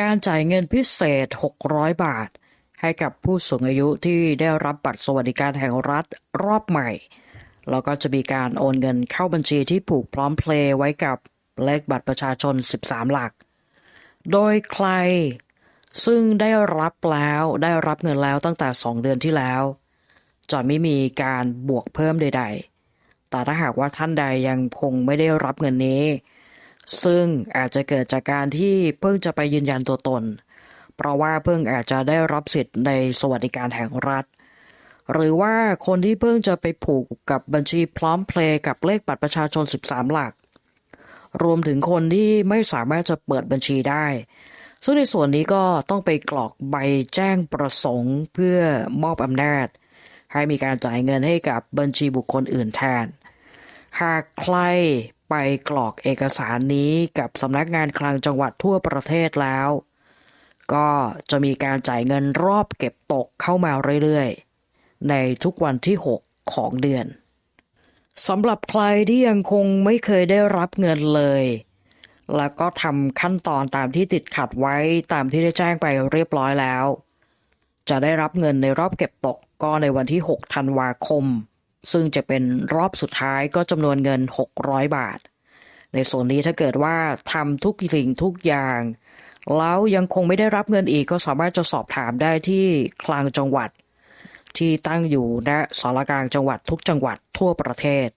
การจ่ายเงินพิเศษ 600 บาท ให้กับผู้สูงอายุที่ได้รับบัตรสวัสดิการแห่งรัฐรอบใหม่ แล้วก็จะมีการโอนเงินเข้าบัญชีที่ผูกพร้อมเพลย์ไว้กับเลขบัตรประชาชน 13 หลัก โดยใครซึ่งได้รับแล้วได้รับเงินแล้วตั้งแต่ 2 เดือนที่แล้ว จะไม่มีการบวกเพิ่มใด ๆ แต่ถ้าหากว่าท่านใดยังคงไม่ได้รับเงินนี้ ซึ่งอาจจะเกิดจากการที่เพิ่งจะไปยืนยันตัวตน เพราะว่าเพิ่งอาจจะได้รับสิทธิ์ในสวัสดิการแห่งรัฐ หรือว่าคนที่เพิ่งจะไปผูกกับบัญชีพร้อมเพลย์กับเลขบัตรประชาชน 13 หลัก รวมถึงคนที่ไม่สามารถจะเปิดบัญชีได้ ซึ่งในส่วนนี้ก็ต้องไปกรอกใบแจ้งประสงค์เพื่อมอบอำนาจ ให้มีการจ่ายเงินให้กับบัญชีบุคคลอื่นแทนหากใคร ไปกรอกเอกสารนี้กับสำนักงานคลังจังหวัดทั่วประเทศแล้ว ก็จะมีการจ่ายเงินรอบเก็บตกเข้ามาเรื่อยๆ ในทุกวันที่ 6 ของเดือนสำหรับใครที่ยังคงไม่เคยได้รับเงินเลย แล้วก็ทำขั้นตอนตามที่ติดขัดไว้ตามที่ได้แจ้งไปเรียบร้อยแล้ว จะได้รับเงินในรอบเก็บตกก็ในวันที่ 6 ธันวาคม ซึ่งจะเป็นรอบสุดท้ายก็จำนวนเงิน 600 บาท ในส่วนนี้ถ้าเกิดว่าทำทุกสิ่งทุกอย่าง แล้วยังคงไม่ได้รับเงินอีกก็สามารถจะสอบถามได้ที่คลังจังหวัด ที่ตั้งอยู่ณสารกลางจังหวัดทุกจังหวัดทั่วประเทศ